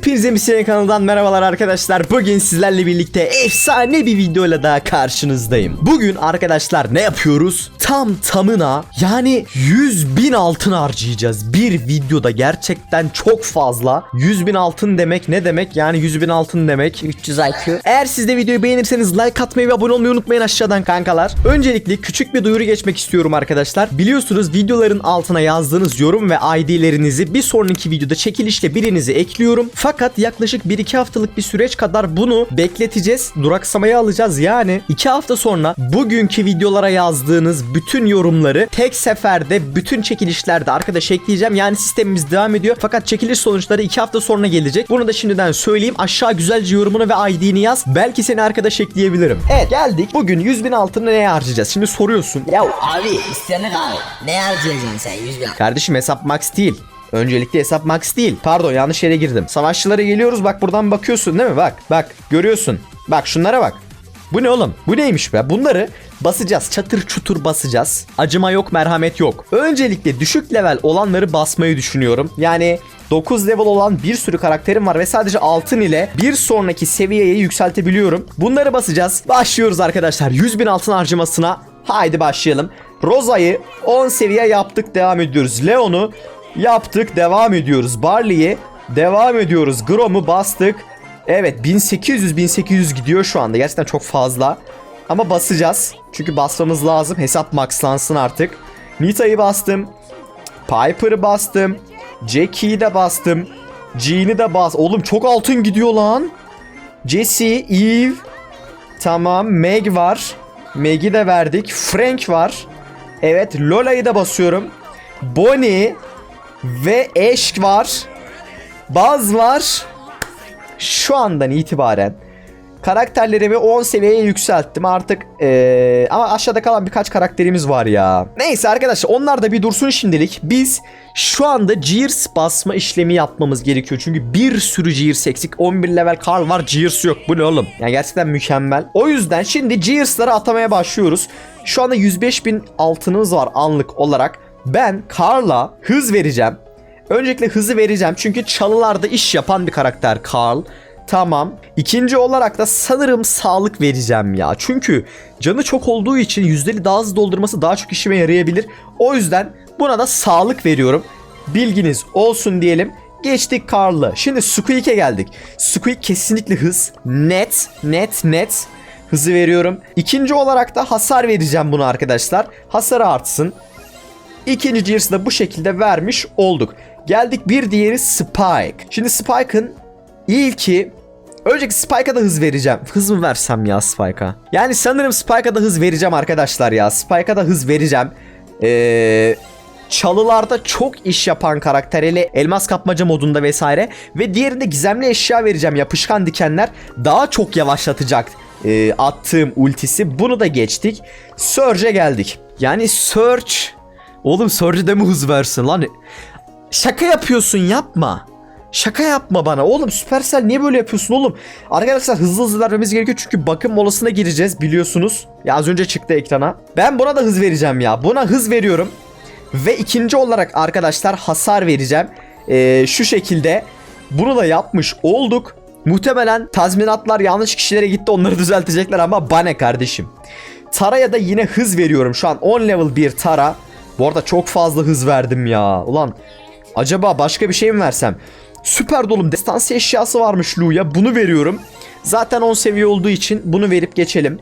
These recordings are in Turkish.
Hepinize Misyon kanalından merhabalar arkadaşlar. Bugün sizlerle birlikte efsane bir videoyla daha karşınızdayım. Bugün arkadaşlar ne yapıyoruz? Tam tamına yani 100 bin altın harcayacağız. Bir videoda gerçekten çok fazla. 100 bin altın demek ne demek? Yani 100 bin altın demek. 300 IQ. Eğer siz de videoyu beğenirseniz like atmayı ve abone olmayı unutmayın aşağıdan kankalar. Öncelikle küçük bir duyuru geçmek istiyorum arkadaşlar. Biliyorsunuz videoların altına yazdığınız yorum ve ID'lerinizi bir sonraki videoda çekilişle birinizi ekliyorum. Fakat yaklaşık 1-2 haftalık bir süreç kadar bunu bekleteceğiz. Duraksamaya alacağız yani. 2 hafta sonra bugünkü videolara yazdığınız bütün yorumları tek seferde bütün çekilişlerde arkadaş ekleyeceğim. Yani sistemimiz devam ediyor. Fakat çekiliş sonuçları 2 hafta sonra gelecek. Bunu da şimdiden söyleyeyim. Aşağı güzelce yorumunu ve ID'ni yaz. Belki seni arkadaş ekleyebilirim. Evet geldik. Bugün 100 bin altını neye harcayacağız? Şimdi soruyorsun. Ya abi isteyenlik abi. Ne harcayacaksın sen 100 bin? Kardeşim hesap max değil. Öncelikle hesap max değil. Pardon yanlış yere girdim. Savaşçılara geliyoruz bak buradan bakıyorsun değil mi? Bak bak görüyorsun. Bak şunlara bak. Bu ne oğlum? Bu neymiş be? Bunları basacağız. Çatır çutur basacağız. Acıma yok, merhamet yok. Öncelikle düşük level olanları basmayı düşünüyorum. Yani 9 level olan bir sürü karakterim var ve sadece altın ile bir sonraki seviyeye yükseltebiliyorum. Bunları basacağız. Başlıyoruz arkadaşlar. 100 bin altın harcamasına. Haydi başlayalım. Roza'yı 10 seviye yaptık devam ediyoruz. Leon'u yaptık devam ediyoruz. Barley'i devam ediyoruz. Grom'u bastık. Evet 1800 1800 gidiyor şu anda. Gerçekten çok fazla. Ama basacağız. Çünkü basmamız lazım. Hesap maxlansın artık. Nita'yı bastım. Piper'ı bastım. Jackie'yi de bastım. Jean'i de bas. Oğlum çok altın gidiyor lan. Jesse, Eve. Tamam. Meg var. Meg'i de verdik. Frank var. Evet. Lola'yı da basıyorum. Bonnie ve Ash var. Buzz var. Şu andan itibaren karakterlerimi 10 seviyeye yükselttim artık eee, ama aşağıda kalan birkaç karakterimiz var ya. Neyse arkadaşlar onlar da bir dursun şimdilik. Biz şu anda Gears basma işlemi yapmamız gerekiyor. Çünkü bir sürü Gears eksik. 11 level Carl var Gears yok. Bu ne oğlum? Yani gerçekten mükemmel. O yüzden şimdi Gears'ları atamaya başlıyoruz. Şu anda 105 bin altınımız var anlık olarak. Ben Carl'a hız vereceğim. Öncelikle hızı vereceğim çünkü çalılarda iş yapan bir karakter Carl. Tamam. İkinci olarak da sanırım sağlık vereceğim ya. Çünkü canı çok olduğu için yüzdeli daha hızlı doldurması daha çok işime yarayabilir. O yüzden buna da sağlık veriyorum. Bilginiz olsun diyelim. Geçtik Carl'ı. Şimdi Squeak'e geldik. Squeak kesinlikle hız. Net, net, net. Hızı veriyorum. İkinci olarak da hasar vereceğim bunu arkadaşlar. Hasarı artsın. İkinci Gears'ı da bu şekilde vermiş olduk. Geldik bir diğeri Spike. Şimdi Spike'ın ilki Önceki Spike'a da hız vereceğim. Hız mı versem ya Spike'a? Yani sanırım Spike'a da hız vereceğim arkadaşlar ya. Spike'a da hız vereceğim. Eee çalılarda çok iş yapan karakter hele elmas kapmaca modunda vesaire ve diğerinde gizemli eşya vereceğim yapışkan dikenler daha çok yavaşlatacak e, attığım ultisi bunu da geçtik Surge'e geldik yani Surge oğlum Surge mi hız versin lan şaka yapıyorsun yapma Şaka yapma bana. Oğlum Supercell niye böyle yapıyorsun oğlum? Arkadaşlar hızlı hızlı vermemiz gerekiyor çünkü bakım molasına gireceğiz biliyorsunuz. Ya az önce çıktı ekrana. Ben buna da hız vereceğim ya. Buna hız veriyorum. Ve ikinci olarak arkadaşlar hasar vereceğim. Ee, şu şekilde. Bunu da yapmış olduk. Muhtemelen tazminatlar yanlış kişilere gitti onları düzeltecekler ama bana kardeşim. Tara'ya da yine hız veriyorum. Şu an 10 level 1 Tara. Bu arada çok fazla hız verdim ya. Ulan acaba başka bir şey mi versem? Süper dolum destansı eşyası varmış Lu'ya. Bunu veriyorum. Zaten 10 seviye olduğu için bunu verip geçelim.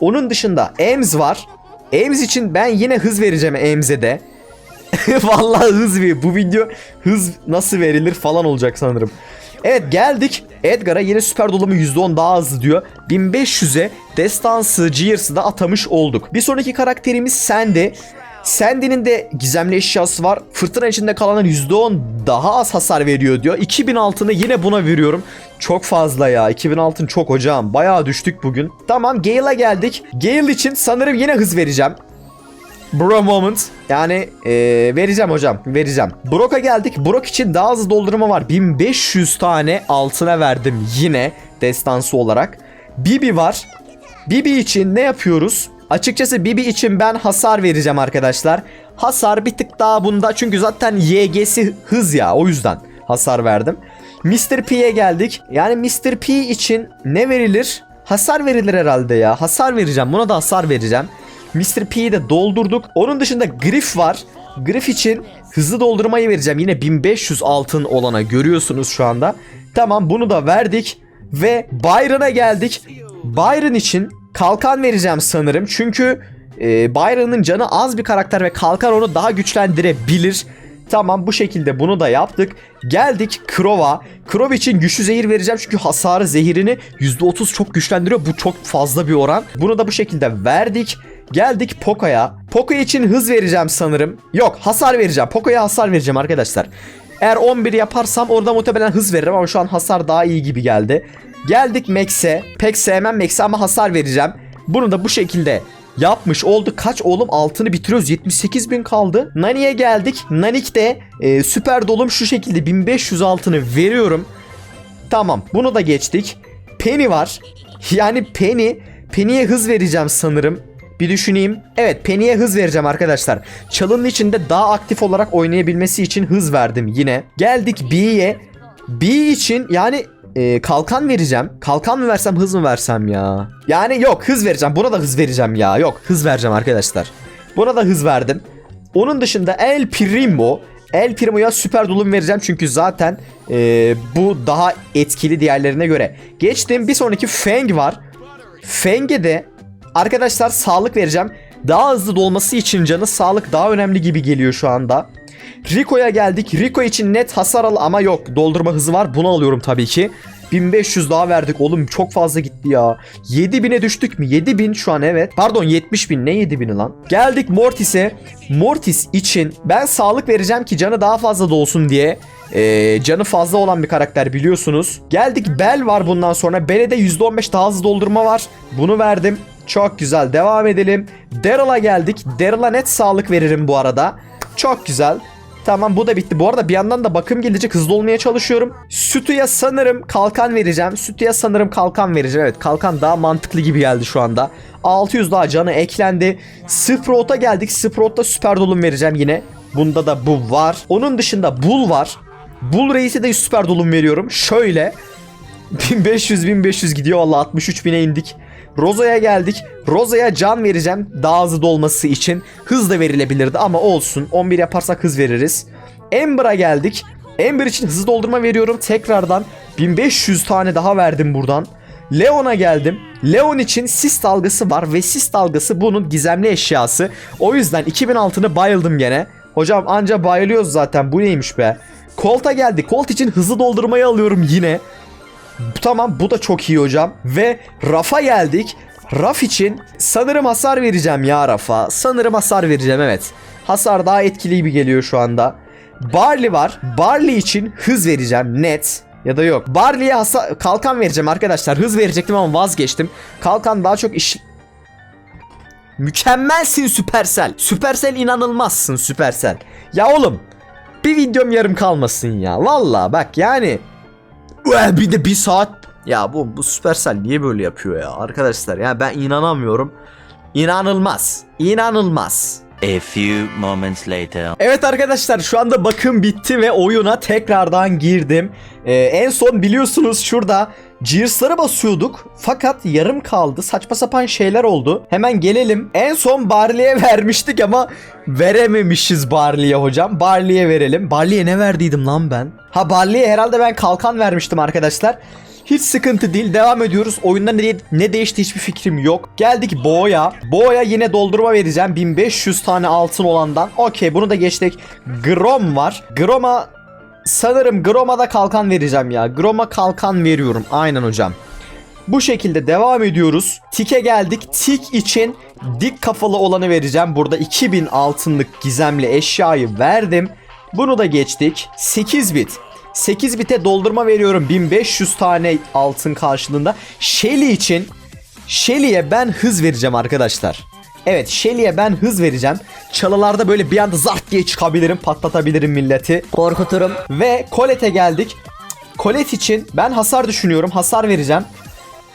Onun dışında Ems var. Ems için ben yine hız vereceğim Ems'e de. Vallahi hız ver. Bu video hız nasıl verilir falan olacak sanırım. Evet geldik. Edgar'a yine süper dolumu %10 daha hızlı diyor. 1500'e destansı Gears'ı da atamış olduk. Bir sonraki karakterimiz Sandy. Sandy'nin de gizemli eşyası var. Fırtına içinde kalanlar %10 daha az hasar veriyor diyor. 2000 altını yine buna veriyorum. Çok fazla ya. 2000 altın çok hocam. Bayağı düştük bugün. Tamam Gale'a geldik. Gale için sanırım yine hız vereceğim. Bro moment. Yani eee, vereceğim hocam. Vereceğim. Brock'a geldik. Brock için daha hızlı doldurma var. 1500 tane altına verdim yine destansı olarak. Bibi var. Bibi için ne yapıyoruz? Açıkçası Bibi için ben hasar vereceğim arkadaşlar. Hasar bir tık daha bunda çünkü zaten YG'si hız ya o yüzden hasar verdim. Mr. P'ye geldik. Yani Mr. P için ne verilir? Hasar verilir herhalde ya. Hasar vereceğim. Buna da hasar vereceğim. Mr. P'yi de doldurduk. Onun dışında Griff var. Griff için hızlı doldurmayı vereceğim. Yine 1500 altın olana görüyorsunuz şu anda. Tamam bunu da verdik. Ve Byron'a geldik. Byron için kalkan vereceğim sanırım. Çünkü e, Byron'ın canı az bir karakter ve kalkan onu daha güçlendirebilir. Tamam bu şekilde bunu da yaptık. Geldik Krova. Krov için güçlü zehir vereceğim çünkü hasarı zehirini %30 çok güçlendiriyor. Bu çok fazla bir oran. Bunu da bu şekilde verdik. Geldik Poco'ya. Poco için hız vereceğim sanırım. Yok hasar vereceğim. Poco'ya hasar vereceğim arkadaşlar. Eğer 11 yaparsam orada muhtemelen hız veririm ama şu an hasar daha iyi gibi geldi. Geldik Max'e. Pek sevmem Max'e ama hasar vereceğim. Bunu da bu şekilde yapmış oldu. Kaç oğlum altını bitiriyoruz. 78 bin kaldı. Nani'ye geldik. Nanik de e, süper dolum şu şekilde 1500 altını veriyorum. Tamam bunu da geçtik. Penny var. Yani Penny. Penny'e hız vereceğim sanırım. Bir düşüneyim. Evet Penny'e hız vereceğim arkadaşlar. Çalının içinde daha aktif olarak oynayabilmesi için hız verdim yine. Geldik B'ye. B için yani e, kalkan vereceğim. Kalkan mı versem hız mı versem ya? Yani yok hız vereceğim. Buna da hız vereceğim ya. Yok hız vereceğim arkadaşlar. Buna da hız verdim. Onun dışında El Primo. El Primo'ya süper dolum vereceğim çünkü zaten e, bu daha etkili diğerlerine göre. Geçtim bir sonraki Fang var. Fang'e de arkadaşlar sağlık vereceğim. Daha hızlı dolması için canı sağlık daha önemli gibi geliyor şu anda. Rico'ya geldik. Rico için net hasar al ama yok. Doldurma hızı var. Bunu alıyorum tabii ki. 1500 daha verdik oğlum çok fazla gitti ya. 7000'e düştük mü? 7000 şu an evet. Pardon 70.000 ne 7000'i lan? Geldik Mortis'e. Mortis için ben sağlık vereceğim ki canı daha fazla dolsun diye. Ee, canı fazla olan bir karakter biliyorsunuz. Geldik Bell var bundan sonra. Bell'e de %15 daha hızlı doldurma var. Bunu verdim. Çok güzel devam edelim. Daryl'a geldik. Daryl'a net sağlık veririm bu arada. Çok güzel. Tamam bu da bitti. Bu arada bir yandan da bakım gelecek hızlı olmaya çalışıyorum. Sütü'ye sanırım kalkan vereceğim. Sütü'ye sanırım kalkan vereceğim. Evet kalkan daha mantıklı gibi geldi şu anda. 600 daha canı eklendi. Sprout'a geldik. Sprout'ta süper dolum vereceğim yine. Bunda da bu var. Onun dışında Bull var. Bull Reis'e de süper dolum veriyorum. Şöyle. 1500 1500 gidiyor valla 63.000'e indik. Roza'ya geldik. Roza'ya can vereceğim daha hızlı dolması için. Hız da verilebilirdi ama olsun. 11 yaparsak hız veririz. Ember'a geldik. Ember için hızlı doldurma veriyorum. Tekrardan 1500 tane daha verdim buradan. Leon'a geldim. Leon için sis dalgası var ve sis dalgası bunun gizemli eşyası. O yüzden 2000 altını bayıldım gene. Hocam anca bayılıyoruz zaten bu neymiş be. Colt'a geldi. Colt için hızlı doldurmayı alıyorum yine. Tamam bu da çok iyi hocam. Ve Rafa geldik. Raf için sanırım hasar vereceğim ya Rafa. Sanırım hasar vereceğim evet. Hasar daha etkili gibi geliyor şu anda. Barley var. Barley için hız vereceğim net. Ya da yok. Barley'e kalkan vereceğim arkadaşlar. Hız verecektim ama vazgeçtim. Kalkan daha çok iş... Mükemmelsin Süpersel. Süpersel inanılmazsın Süpersel. Ya oğlum bir videom yarım kalmasın ya. Valla bak yani bir de bir saat ya bu bu Supercell niye böyle yapıyor ya arkadaşlar ya ben inanamıyorum. İnanılmaz. İnanılmaz. A few moments later. Evet arkadaşlar şu anda bakım bitti ve oyuna tekrardan girdim. Ee, en son biliyorsunuz şurada Gears'lara basıyorduk fakat yarım kaldı. Saçma sapan şeyler oldu. Hemen gelelim. En son Barley'e vermiştik ama verememişiz Barley'e hocam. Barley'e verelim. Barley'e ne verdiydim lan ben? Ha Barley'e herhalde ben kalkan vermiştim arkadaşlar. Hiç sıkıntı değil. Devam ediyoruz. Oyunda ne, ne değişti hiçbir fikrim yok. Geldik Boğa'ya. Boğa'ya yine doldurma vereceğim. 1500 tane altın olandan. Okey bunu da geçtik. Grom var. Grom'a sanırım Grom'a da kalkan vereceğim ya. Grom'a kalkan veriyorum. Aynen hocam. Bu şekilde devam ediyoruz. Tik'e geldik. Tik için dik kafalı olanı vereceğim. Burada 2000 altınlık gizemli eşyayı verdim. Bunu da geçtik. 8 bit. 8 bite doldurma veriyorum 1500 tane altın karşılığında. Shelly için Shelly'e ben hız vereceğim arkadaşlar. Evet Shelly'e ben hız vereceğim. Çalılarda böyle bir anda zart diye çıkabilirim patlatabilirim milleti. Korkuturum. Ve Colette'e geldik. Colette için ben hasar düşünüyorum. Hasar vereceğim.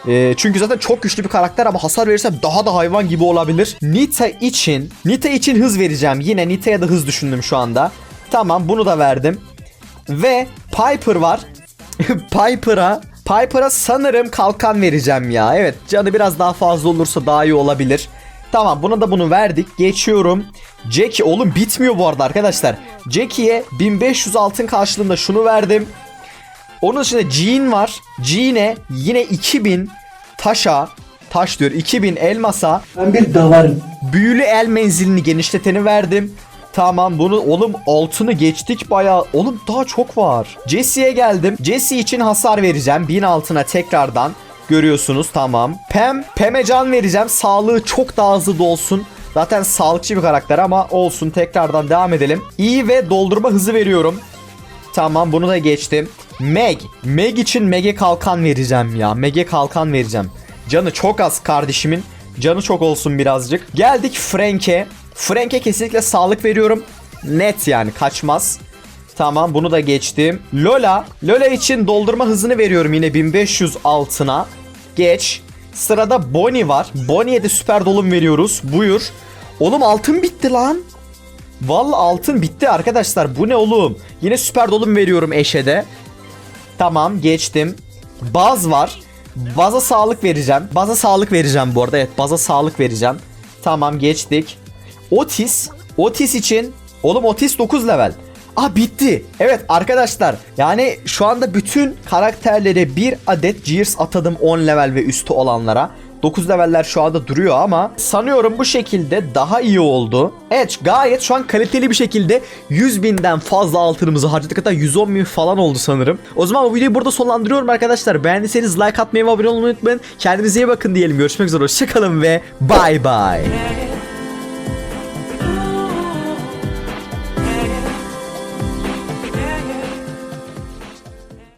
Ee, çünkü zaten çok güçlü bir karakter ama hasar verirsem daha da hayvan gibi olabilir. Nita için, Nita için hız vereceğim. Yine Nita'ya da hız düşündüm şu anda. Tamam bunu da verdim. Ve Piper var. Piper'a Piper'a sanırım kalkan vereceğim ya. Evet canı biraz daha fazla olursa daha iyi olabilir. Tamam buna da bunu verdik. Geçiyorum. Jackie oğlum bitmiyor bu arada arkadaşlar. Jackie'ye 1500 altın karşılığında şunu verdim. Onun dışında Jean var. Jean'e yine 2000 taşa taş diyor 2000 elmasa Ben bir davarım. büyülü el menzilini genişleteni verdim. Tamam bunu oğlum altını geçtik bayağı. Oğlum daha çok var. Jesse'ye geldim. Jesse için hasar vereceğim. 1000 altına tekrardan. Görüyorsunuz tamam. Pam, Pam'e can vereceğim. Sağlığı çok daha hızlı dolsun. Zaten sağlıkçı bir karakter ama olsun tekrardan devam edelim. İyi ve doldurma hızı veriyorum. Tamam bunu da geçtim. Meg. Meg için Meg'e kalkan vereceğim ya. Meg'e kalkan vereceğim. Canı çok az kardeşimin. Canı çok olsun birazcık. Geldik Frank'e. Frank'e kesinlikle sağlık veriyorum. Net yani kaçmaz. Tamam bunu da geçtim. Lola. Lola için doldurma hızını veriyorum yine 1500 altına. Geç. Sırada Bonnie var. Bonnie'ye de süper dolum veriyoruz. Buyur. Oğlum altın bitti lan. Vallahi altın bitti arkadaşlar. Bu ne oğlum? Yine süper dolum veriyorum eşede. Tamam geçtim. Baz var. Baza sağlık vereceğim. Baza sağlık vereceğim bu arada. Evet baza sağlık vereceğim. Tamam geçtik. Otis. Otis için. Oğlum Otis 9 level. Ah bitti. Evet arkadaşlar yani şu anda bütün karakterlere bir adet Gears atadım 10 level ve üstü olanlara. 9 leveller şu anda duruyor ama sanıyorum bu şekilde daha iyi oldu. Evet gayet şu an kaliteli bir şekilde 100 binden fazla altınımızı harcadık hatta 110 bin falan oldu sanırım. O zaman bu videoyu burada sonlandırıyorum arkadaşlar. Beğendiyseniz like atmayı ve abone olmayı unutmayın. Kendinize iyi bakın diyelim. Görüşmek üzere hoşçakalın ve bye bye.